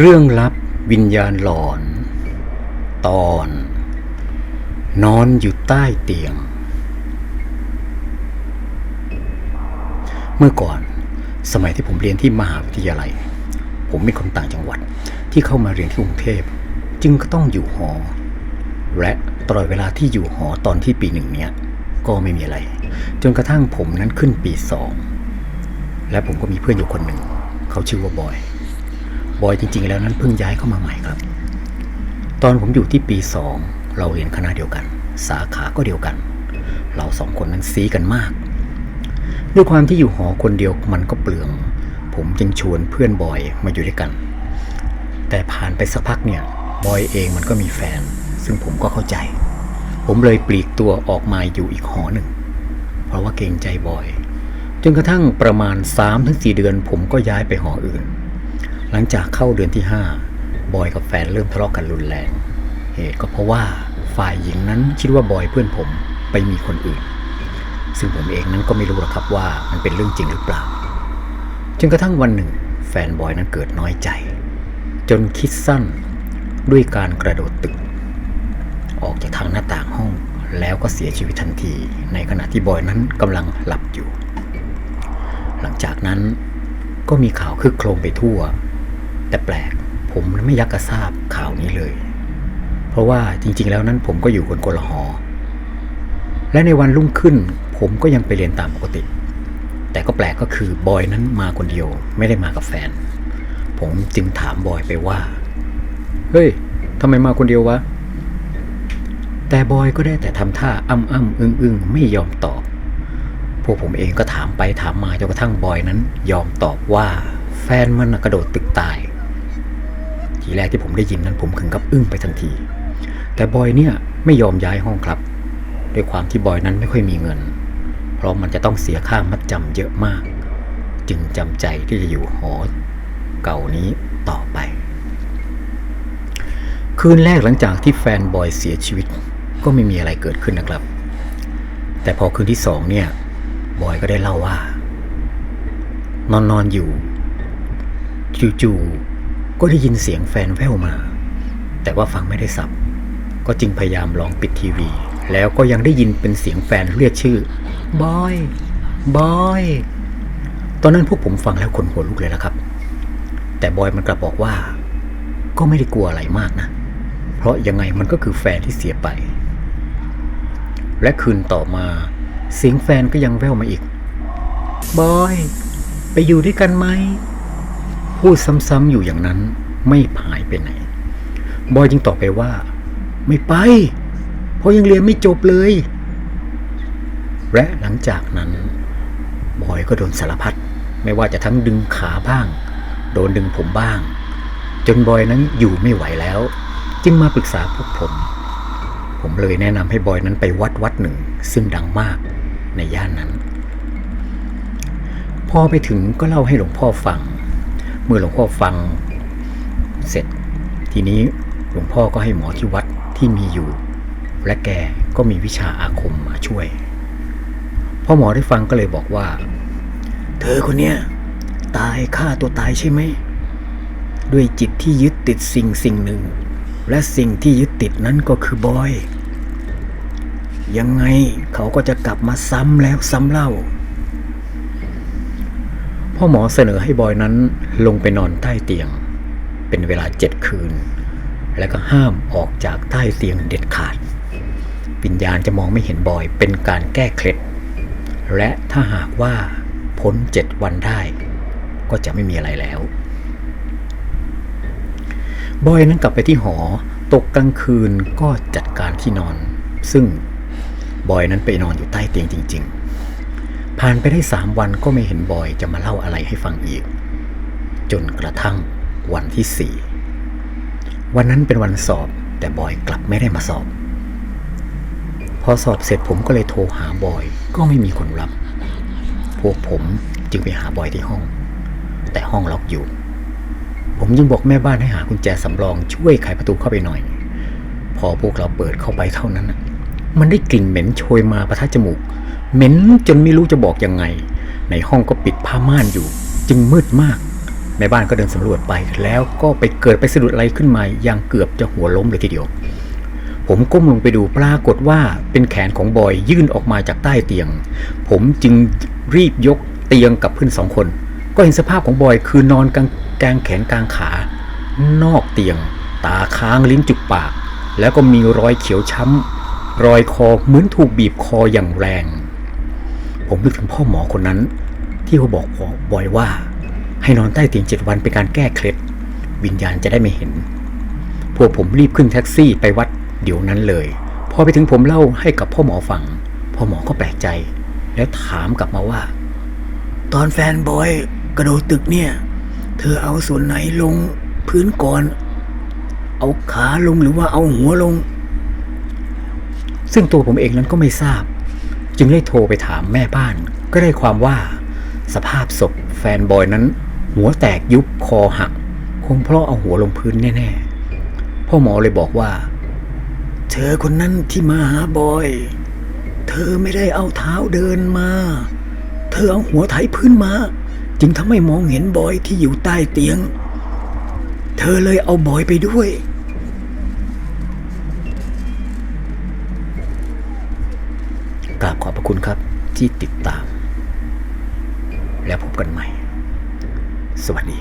เรื่องลับวิญญาณหลอน ตอน นอนอยู่ใต้เตียง เมื่อก่อนสมัยที่ผมเรียนที่มหาวิทยาลัย ผมเป็นคนต่างจังหวัดที่เข้ามาเรียนที่กรุงเทพ จึงก็ต้องอยู่หอ และตลอดเวลาที่อยู่หอตอนที่ปีหนึ่งเนี้ย ก็ไม่มีอะไร จนกระทั่งผมนั้นขึ้นปีสองและผมก็มีเพื่อนอยู่คนหนึ่ง เขาชื่อว่าบอย บอยจริงๆ แล้วนั้นเพิ่งย้ายเข้ามาใหม่ครับ ตอนผมอยู่ที่ปีสองเราเรียนคณะเดียวกัน สาขาก็เดียวกัน เราสองคนนั้นซีกันมาก ด้วยความที่อยู่หอคนเดียวมันก็เปลือง ผมจึงชวนเพื่อนบอยมาอยู่ด้วยกัน แต่ผ่านไปสักพักเนี่ยบอยเองมันก็มีแฟน ซึ่งผมก็เข้าใจ ผมเลยปลีกตัวออกมาอยู่อีกหอหนึ่ง เพราะว่าเกรงใจบอยจนกระทั่งประมาณ3-4เดือน ผมก็ย้ายไปหออื่น หลังจากเข้าเดือนที่ 5 บอยกับแฟนเริ่มทะเลาะกันรุนแรง เหตุก็เพราะว่าฝ่ายหญิงนั้นคิดว่าบอยเพื่อนผมไปมีคนอื่น ซึ่งผมเองนั้นก็ไม่รู้หรอกครับว่ามันเป็นเรื่องจริงหรือเปล่า จนกระทั่งวันหนึ่ง แฟนบอยนั้นเกิดน้อยใจ จนคิดสั้นด้วยการกระโดดตึก ออกจากทางหน้าต่างห้องแล้วก็เสียชีวิตทันที ในขณะที่บอยนั้นกำลังหลับอยู่ หลังจากนั้นก็มีข่าวคึกโครมไปทั่ว แต่แปลกผมไม่ยักกระทราบข่าวนี้เลย เพราะว่าจริง ๆ แล้วนั้นผมก็อยู่คนคนลหอ และในวันรุ่งขึ้น ผมก็ยังไปเรียนตามปกติ แต่ก็แปลกก็คือบอยนั้นมาคนเดียวไม่ได้มากับแฟน ผมจึงถามบอยไปว่า เฮ้ยทำไมมาคนเดียววะ แต่บอยก็ได้แต่ทำท่าอ้ำอ้ำอึ้งอึ้งไม่ยอมตอบ พวกผมเองก็ถามไปถามมาจนกระทั่งบอยนั้น ยอมตอบว่า แฟนมันกระโดดตึกตาย ทีแรกที่ผมได้ยินนั้นผมถึงกับอึ้งไปทันที แต่บอยเนี่ยไม่ยอมย้ายห้องครับ ด้วยความที่บอยนั้นไม่ค่อยมีเงิน เพราะมันจะต้องเสียค่ามัดจำเยอะมาก จึงจำใจที่จะอยู่หอเก่านี้ต่อไป คืนแรกหลังจากที่แฟนบอยเสียชีวิต ก็ไม่มีอะไรเกิดขึ้นนะครับ แต่พอคืนที่สองเนี่ยบอยก็ได้เล่าว่า นอนนอนอยู่จู่ๆ ก็ได้ยินเสียงแฟนแว่วมา แต่ว่าฟังไม่ได้สับ ก็จึงพยายามลองปิดทีวี แล้วก็ยังได้ยินเป็นเสียงแฟนเรียกชื่อบอยบอยตอนนั้นพวกผมฟังแล้วขนหัวลุกเลยละครับ แต่บอยมันกลับบอกว่า ก็ไม่ได้กลัวอะไรมากนะ เพราะยังไงมันก็คือแฟนที่เสียไป และคืนต่อมา เสียงแฟนก็ยังแว่วมาอีก บอย ไปอยู่ด้วยกันไหม พูดซ้ำๆอยู่อย่างนั้นไม่หายไปไหน บอยจึงตอบไปว่า ไม่ไป เพราะยังเรียนไม่จบเลย และหลังจากนั้น บอยก็โดนสารพัดไม่ว่าจะทั้งดึงขาบ้าง โดนดึงผมบ้าง จนบอยนั้นอยู่ไม่ไหวแล้ว จึงมาปรึกษาพวกผม ผมเลยแนะนำให้บอยนั้นไปวัดวัดหนึ่ง ซึ่งดังมากในย่านนั้น พอไปถึงก็เล่าให้หลวงพ่อฟัง เมื่อหลวงพ่อฟังเสร็จ ทีนี้หลวงพ่อก็ให้หมอที่วัดที่มีอยู่ และแกก็มีวิชาอาคมมาช่วยพ่อหมอได้ฟังก็เลยบอกว่า เธอคนเนี้ยตายฆ่าตัวตายใช่ไหมด้วยจิตที่ยึดติดสิ่งสิ่งหนึ่ง และสิ่งที่ยึดติดนั้นก็คือบอย ยังไงเขาก็จะกลับมาซ้ำแล้วซ้ำเล่า พ่อหมอเสนอให้บอยนั้นลงไปนอนใต้เตียง เป็นเวลาเจ็ดคืน และก็ห้ามออกจากใต้เตียงเด็ดขาด วิญญาณจะมองไม่เห็นบอยเป็นการแก้เคล็ด และถ้าหากว่าพ้นเจ็ดวันได้ ก็จะไม่มีอะไรแล้ว บอยนั้นกลับไปที่หอตกกลางคืนก็จัดการที่นอน ซึ่งบอยนั้นไปนอนอยู่ใต้เตียงจริง ๆ ผ่านไปได้สามวันก็ไม่เห็นบอยจะมาเล่าอะไรให้ฟังอีก จนกระทั่งวันที่สี่วันนั้นเป็นวันสอบ แต่บอยกลับไม่ได้มาสอบ พอสอบเสร็จผมก็เลยโทรหาบอยก็ไม่มีคนรับ พวกผมจึงไปหาบอยที่ห้อง แต่ห้องล็อกอยู่ ผมจึงบอกแม่บ้านให้หากุญแจสำรองช่วยไขประตูเข้าไปหน่อย พอพวกเราเปิดเข้าไปเท่านั้นน่ะมันได้กลิ่นเหม็นโชยมาประทะจมูก เหม็นจนไม่รู้จะบอกยังไง ในห้องก็ปิดผ้าม่านอยู่ จึงมืดมากแม่บ้านก็เดินสำรวจไปแล้วก็ไปเกิดไปสะดุดอะไรขึ้นมาอย่างเกือบจะหัวล้มเลยทีเดียว ผมก้มลงไปดูปรากฏว่าเป็นแขนของบอยยื่นออกมาจากใต้เตียง ผมจึงรีบยกเตียงกับเพื่อนสองคน ก็เห็นสภาพของบอยคือนอนกลางกลางแขนกลางขา นอกเตียง ตาค้างลิ้นจุกปาก แล้วก็มีรอยเขียวช้ำรอยคอเหมือนถูกบีบคออย่างแรง ผมนึกถึงพ่อหมอคนนั้น ที่เขาบอกบอยว่า ให้นอนใต้เตียงเจ็ดวันเป็นการแก้เคล็ด วิญญาณจะได้ไม่เห็น พวกผมรีบขึ้นแท็กซี่ไปวัดเดี๋ยวนั้นเลย พอไปถึงผมเล่าให้กับพ่อหมอฟัง พ่อหมอก็แปลกใจ แล้วถามกลับมาว่า ตอนแฟนบอยกระโดดตึกเนี่ย เธอเอาส่วนไหนลงพื้นก่อน เอาขาลงหรือว่าเอาหัวลง ซึ่งตัวผมเองนั้นก็ไม่ทราบ จึงได้โทรไปถามแม่บ้าน ก็ได้ความว่า สภาพศพแฟนบอยนั้น หัวแตกยุบคอหัก คงเพราะเอาหัวลงพื้นแน่ๆพ่อหมอเลยบอกว่า เธอคนนั้นที่มาหาบอย เธอไม่ได้เอาเท้าเดินมา เธอเอาหัวไถพื้นมา จึงทำให้มองเห็นบอยที่อยู่ใต้เตียง เธอเลยเอาบอยไปด้วย กราบขอบพระคุณครับที่ติดตาม แล้วพบกันใหม่ สวัสดี